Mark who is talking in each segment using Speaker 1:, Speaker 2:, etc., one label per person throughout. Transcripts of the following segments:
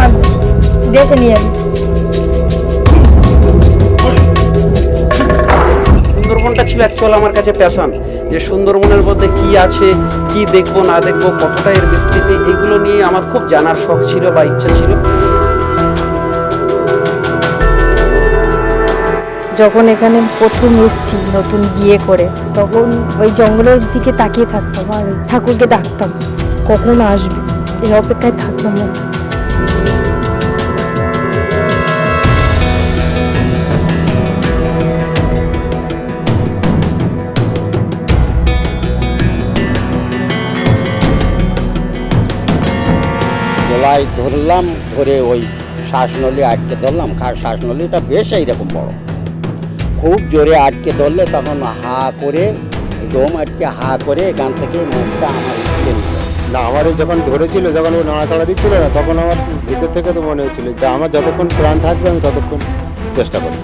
Speaker 1: আমার দেশে নিয়ে
Speaker 2: সুন্দরবনটা ছিল অ্যাকচুয়াল আমার কাছে প্যাশন যে সুন্দরবনের মধ্যে কি আছে কি দেখব না দেখব কতটা এর বিস্তৃতি এগুলো নিয়ে আমার খুব জানার শখ ছিল বা ইচ্ছা ছিল।
Speaker 3: যখন এখানে প্রথম এসেছি নতুন বিয়ে করে তখন ওই জঙ্গলের দিকে তাকিয়ে থাকতাম আর ঠাকুরকে ডাকতাম কখন আসবে? এই অপেক্ষায় থাকতাম না।
Speaker 4: গলায় ধরলাম, ধরে ওই শ্বাসনলী আটকে ধরলাম, খা শ্বাসনলীটা বেশ এইরকম বড়। খুব জোরে আটকে ধরলে তখন হা করে, দম আটকে হা করে এখান থেকে মুখটা আমার
Speaker 5: না, আমার যখন ধরেছিল, যখন ও নাড়াচাড়া দিচ্ছিল না, তখন আমার ভিতর থেকে তো মনে হচ্ছিল যে আমার যতক্ষণ প্রাণ থাকবে, আমি ততক্ষণ চেষ্টা করব।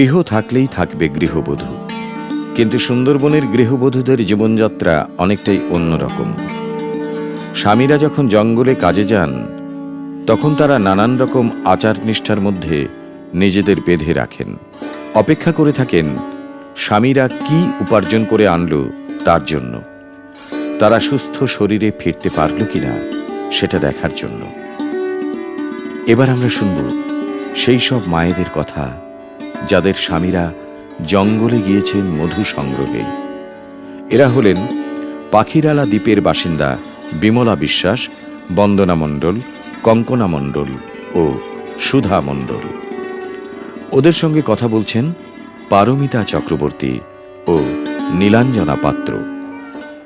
Speaker 6: গৃহ থাকলেই থাকবে গৃহবধূ। কিন্তু সুন্দরবনের গৃহবধূদের জীবনযাত্রা অনেকটাই অন্যরকম স্বামীরা যখন জঙ্গলে কাজে যান, তখন তারা নানান রকম আচার নিষ্ঠার মধ্যে নিজেদের বেঁধে রাখেন। অপেক্ষা করে থাকেন, স্বামীরা কি উপার্জন করে আনলো তার জন্য। তারা সুস্থ শরীরে ফিরতে পারল কিনা, সেটা দেখার জন্য। এবার আমরা শুনব সেই সব মায়েদের কথা যাদের স্বামীরা জঙ্গলে গিয়েছেন মধু সংগ্রহে। এরা হলেন পাখিরালা দ্বীপের বাসিন্দা বিমলা বিশ্বাস, বন্দনা মণ্ডল, কঙ্কনা মণ্ডল ও সুধা মণ্ডল। ওদের সঙ্গে কথা বলছেন পারমিতা চক্রবর্তী ও নীলাঞ্জনা পাত্র।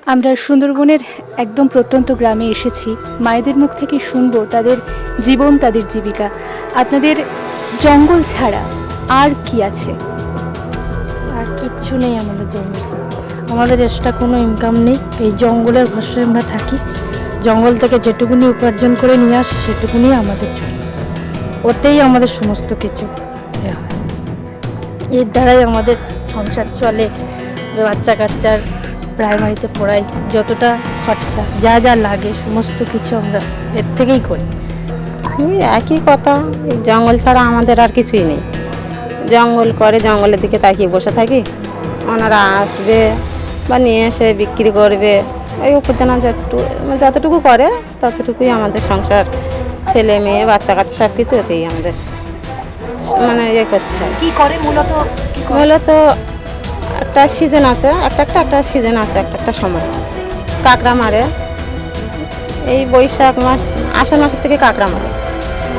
Speaker 7: আমরা সুন্দরবনের একদম প্রত্যন্ত গ্রামে এসেছি। মায়েদের মুখ থেকে শুনব তাদের জীবন, তাদের জীবিকা। আপনাদের জঙ্গল ছাড়া আর কি আছে?
Speaker 3: আর কিচ্ছু নেই আমাদের জঙ্গল আমাদের এক্সট্রা কোনো ইনকাম নেই। এই জঙ্গলের ভরসায় আমরা থাকি। জঙ্গল থেকে যেটুকুনি উপার্জন করে নিয়ে আসি সেটুকুনি আমাদের চলে ওতেই আমাদের সমস্ত কিছু এ হয়। এর দ্বারাই আমাদের সংসার চলে। বাচ্চা কাচ্চার প্রাইমারিতে পড়াই। যতটা খরচা যা যা লাগে সমস্ত কিছু আমরা এর থেকেই করি।
Speaker 8: একই কথা। জঙ্গল ছাড়া আমাদের আর কিছুই নেই। জঙ্গল করে জঙ্গলের দিকে তাকিয়ে বসে থাকি। ওনারা আসবে বা নিয়ে এসে বিক্রি করবে। ওই উপার্জনা যতটুকু যতটুকু করে ততটুকুই আমাদের সংসার। ছেলে মেয়ে বাচ্চা কাচ্চা সব কিছু এতেই আমাদের মানে ইয়ে করতে হয়।
Speaker 9: কি করে মূলত?
Speaker 8: মূলত একটা সিজন আছে একটা একটা একটা সিজন আছে একটা একটা সময়। কাঁকড়া মারে। এই বৈশাখ মাস আষাঢ় মাসের থেকে কাঁকড়া মারে।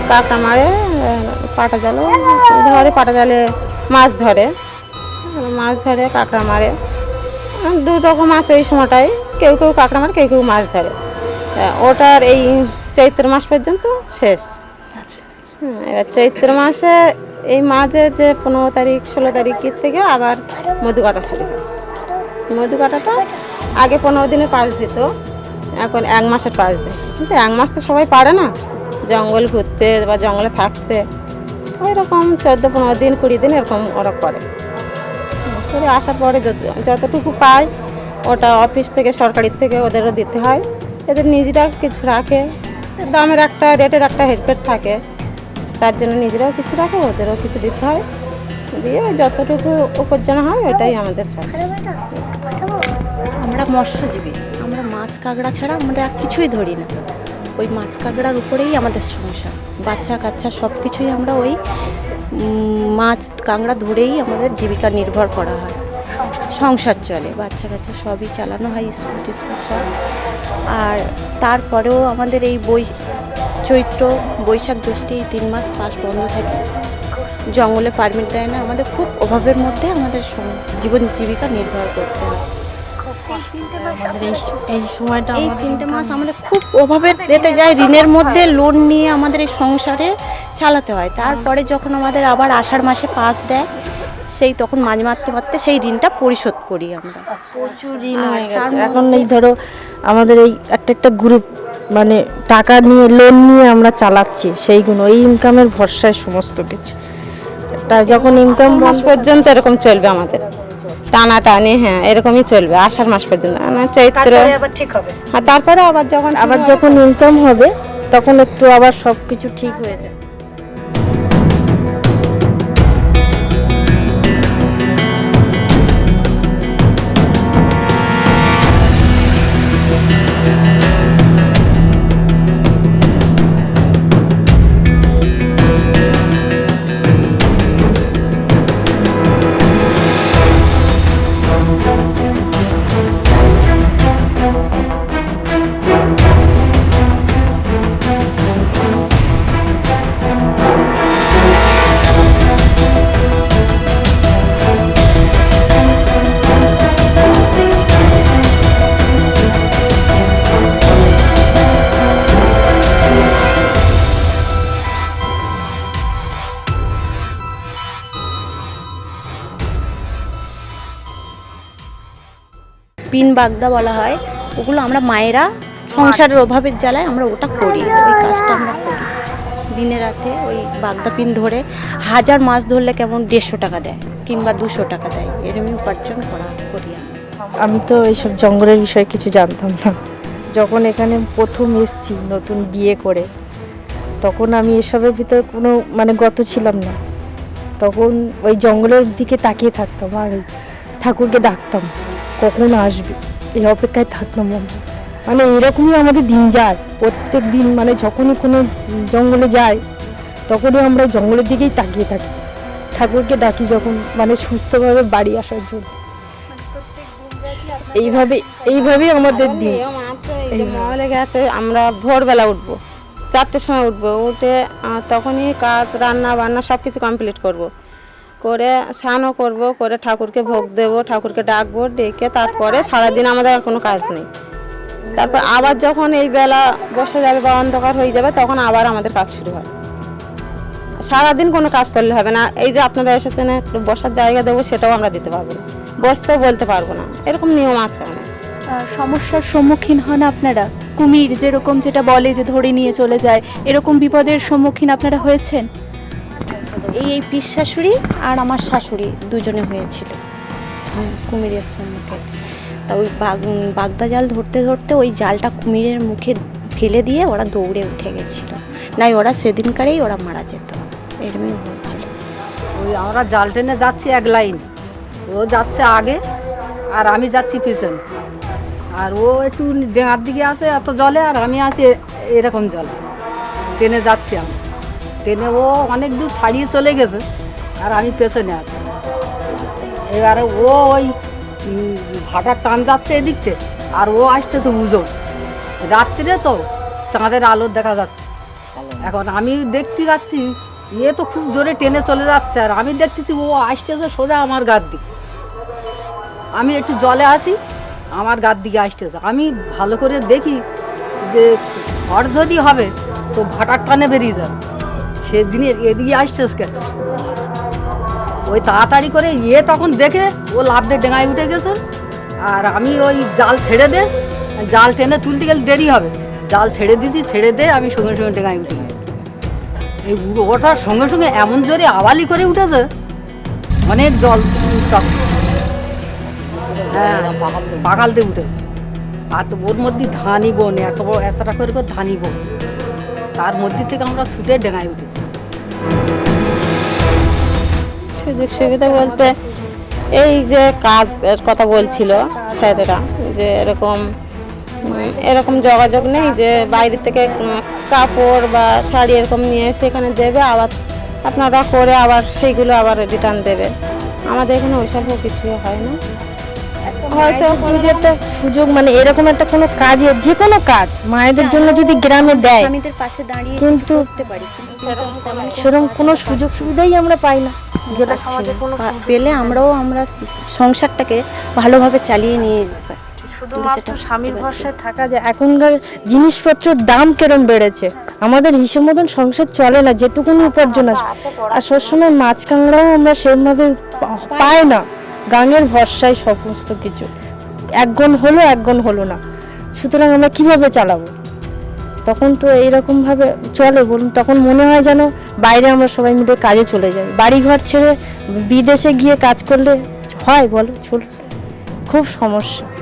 Speaker 8: কাঁকড়া মারে পাটা জালে ধরে পাটা জালে মাছ ধরে। মাছ ধরে কাঁকড়া মারে। দু রকম মাছ ওই সময়টাই কেউ কেউ কাঁকড়া মারে কেউ কেউ মাছ ধরে। ওটার এই চৈত্র মাস পর্যন্ত শেষ।
Speaker 9: আচ্ছা।
Speaker 8: এবার চৈত্র মাসে এই মাঝে যে পনেরো তারিখ ষোলো তারিখের থেকে আবার মধু কাটা শুরু হয়। মধু কাটাটা আগে পনেরো দিনের পাস দিত এখন এক মাসের পাস দেয়। কিন্তু এক মাস তো সবাই পারে না। জঙ্গল ঘুরতে বা জঙ্গলে থাকতে ওই রকম চোদ্দ পনেরো দিন, কুড়ি দিন এরকম ওরা করে। করে আসার পরে যতটুকু পায় ওটা অফিস থেকে সরকারির থেকে ওদেরও দিতে হয়। এদের নিজেরা কিছু রাখে। দামের একটা, রেটের একটা হেরফের থাকে। তার জন্য নিজেরাও কিছু রাখে, ওদেরও কিছু দিতে হয়। দিয়ে যতটুকু উপার্জন হয় ওটাই আমাদের সব
Speaker 9: আমরা মৎস্যজীবী। আমরা মাছ কাঁকড়া ছাড়া আমরা কিছুই ধরি না। ওই মাছ কাঁকড়ার উপরেই আমাদের সংসার। বাচ্চা কাচ্চা সব কিছুই আমরা ওই মাছ কাঁকড়া ধরেই আমাদের জীবিকা নির্ভর করা হয়। সংসার চলে, বাচ্চা কাচ্চা সবই চালানো হয়, স্কুল টিস্কুল সব। আর তারপরেও আমাদের এই বই চৈত্র, বৈশাখ জ্যৈষ্ঠ এই তিন মাস পাস বন্ধ থাকে। জঙ্গলে পারমিট দেয় না, আমাদের খুব অভাবের মধ্যে আমাদের জীবন জীবিকা নির্ভর করতে হয়।
Speaker 3: আমাদের এই এই সময়টা
Speaker 9: এই তিনটে মাস আমাদের খুব অভাবের পেতে যায় ঋণের মধ্যে লোন নিয়ে আমাদের এই সংসারে চালাতে হয়। তারপরে যখন আমাদের আবার আষাঢ় মাসে পাস দেয় সেই তখন মাঝ মারতে মারতে সেই ঋণটা পরিশোধ করি আমরা।
Speaker 3: প্রচুর ঋণ হয়ে গেছে। এখন এই ধরো আমাদের এই একটা একটা গ্রুপ মানে টাকা নিয়ে লোন নিয়ে আমরা চালাচ্ছি সেইগুলো এই ইনকামের ভরসায় সমস্ত কিছু। তা যখন ইনকাম
Speaker 8: মাস পর্যন্ত এরকম চলবে আমাদের। টানা টানি হ্যাঁ এরকমই চলবে আষাঢ় মাস পর্যন্ত। না চৈত্র
Speaker 9: আবার ঠিক হবে।
Speaker 8: হ্যাঁ তারপরে আবার যখন
Speaker 3: আবার যখন ইনকাম হবে তখন একটু আবার সব কিছু ঠিক হয়ে যায়
Speaker 9: পিন বাগদা বলা হয়, ওগুলো আমরা মায়েরা সংসারের অভাবের জ্বালায় আমরা ওটা করি, ওই কাজটা আমরা করি। দিনে রাতে ওই বাগদা পিন ধরে হাজার মাছ ধরলে কেমন দেড়শো টাকা দেয় কিংবা দুশো টাকা দেয়, এরমই উপার্জন করা করি
Speaker 3: আমি তো এইসব জঙ্গলের বিষয়ে কিছু জানতাম না। যখন এখানে প্রথম এসছি নতুন বিয়ে করে, তখন আমি এসবের ভিতরে কোনো মানে গত ছিলাম না। তখন ওই জঙ্গলের দিকে তাকিয়ে থাকতাম আর ঠাকুরকে ডাকতাম। কখন আসবে? এই অপেক্ষায় থাকতাম আমরা মানে। এরকমই আমাদের দিন যায়। প্রত্যেক দিন মানে যখনই কোনো জঙ্গলে যাই, তখনই আমরা জঙ্গলের দিকেই তাকিয়ে থাকি। ঠাকুরকে ডাকি যখন মানে সুস্থভাবে বাড়ি আসার জন্য। এইভাবে, এইভাবেই আমাদের দিন।
Speaker 8: গেছে, আমরা ভোরবেলা উঠবো। চারটের সময় উঠবো। উঠে তখনই কাজ, রান্না বান্না সব কিছু কমপ্লিট করব। করে স্নানও করব, করে ঠাকুরকে ভোগ দেব, ঠাকুরকে ডাকবো, ডেকে তারপরে সারাদিন আমাদের আর কোনো কাজ নেই। তারপর আবার যখন এই বেলা বসে যাবে বা অন্ধকার হয়ে যাবে, তখন আবার আমাদের কাজ শুরু হয়। সারাদিন কোনো কাজ করলে হবে না। এই যে আপনারা এসেছেন, একটু বসার জায়গা দেবো, সেটাও আমরা দিতে পারব না। বসতেও বলতে পারব না। এরকম নিয়ম আছে অনেক।
Speaker 7: সমস্যার সম্মুখীন হন আপনারা? কুমির যেরকম যেটা বলে যে ধরে নিয়ে চলে যায়, এরকম বিপদের সম্মুখীন আপনারা হয়েছেন?
Speaker 9: এই এই পিস শাশুড়ি আর আমার শাশুড়ি দুজনে হয়েছিল হুম, কুমিরের সম্মুখে। তা ওই বাগ বাগদা জাল ধরতে ধরতে ওই জালটা কুমিরের মুখে ফেলে দিয়ে ওরা দৌড়ে উঠে গেছিল। নাই ওরা সেদিনকারেই ওরা মারা যেত। এরমই হয়েছিল।
Speaker 10: ওই আমরা জাল টেনে যাচ্ছি এক লাইন। ও যাচ্ছে আগে আর আমি যাচ্ছি পিছনে। আর ও একটু ডেঙার দিকে আছে এত জলে আর আমি আছি এরকম জলে। ট্রেনে যাচ্ছি আমি ট্রেনে ও অনেক দূর ছাড়িয়ে চলে গেছে, আর আমি পেছনে আছি। এবারে ও ওই ভাটার টান যাচ্ছে এদিক থেকে আর ও আসতেছে উজোন। রাত্রিরে তো চাঁদের আলো দেখা যাচ্ছে। এখন আমি দেখতে পাচ্ছি, এ তো খুব জোরে টেনে চলে যাচ্ছে, আর আমি দেখতেছি ও আসতেছে সোজা আমার গার দিকে। আমি একটু জলে আছি, আমার গার দিকে আসতেছে। আমি ভালো করে দেখি যে, ঘর যদি হবে, তো ভাটার টানে বেরিয়ে যাবে। সেদিনে এদিকে আসতেছে কেন ওই তাড়াতাড়ি করে ইয়ে তখন দেখে ও লাভ দিয়ে ডেঙায় উঠে গেছে। আর আমি ওই জাল ছেড়ে দে, জাল টেনে তুলতে গেলে দেরি হবে। জাল ছেড়ে দিয়েছি ছেড়ে দে, আমি সঙ্গে সঙ্গে ডেঙায় উঠে গেছি। এই ওঠার সঙ্গে সঙ্গে এমন জোরে আওয়ালি করে উঠেছে, অনেক জল হ্যাঁ পাকালতে উঠে আর তো ওর মধ্যে ধানি বোন, এত বড় এতটা করে করে বোন। তার মধ্যে থেকে আমরা ছুটে ডেঙায় উঠেছি।
Speaker 8: সুযোগ সুবিধা বলতে এই যে কাজ কথা বলছিল স্যারেরা, যে এরকম এরকম যোগাযোগ নেই যে বাইরে থেকে কাপড় বা শাড়ি এরকম নিয়ে সেখানে দেবে, আবার আপনারা করে আবার সেইগুলো আবার রিটার্ন দেবে। আমাদের এখানে ওইসবও কিছু হয় না।
Speaker 10: হয়তো যদি একটা সুযোগ মানে এরকম একটা কোনো কাজের যে কোনো কাজ মায়েদের জন্য যদি গ্রামে দেয়
Speaker 9: স্বামীদের পাশে দাঁড়িয়ে
Speaker 10: কিন্তু
Speaker 9: করতে পারি কিন্তু
Speaker 10: সেরকম কোনো সুযোগ সুবিধাই আমরা পাই না। যেটা
Speaker 9: পেলে আমরাও আমরা সংসারটাকে ভালোভাবে চালিয়ে নিয়ে যেতে পারি।
Speaker 10: শুধুমাত্র স্বামীর ভরসায় থাকা যায়। এখনকার জিনিসপত্রের দাম কেরম বেড়েছে? আমাদের হিসেব মতন সংসার চলে না যেটুকুনি উপার্জন আসে আর সবসময় মাছ কাঁকড়াও আমরা সেভাবে পাই না। গাঙের ভরসায় সমস্ত কিছু। একগণ হলো একগণ হলো না। সুতরাং আমরা কীভাবে চালাবো? তখন তো এইরকমভাবে চলে বলুন, তখন মনে হয় যেন বাইরে আমরা সবাই মিলে কাজে চলে যাই। বাড়িঘর ছেড়ে বিদেশে গিয়ে কাজ করলে হয় বলো চল খুব সমস্যা।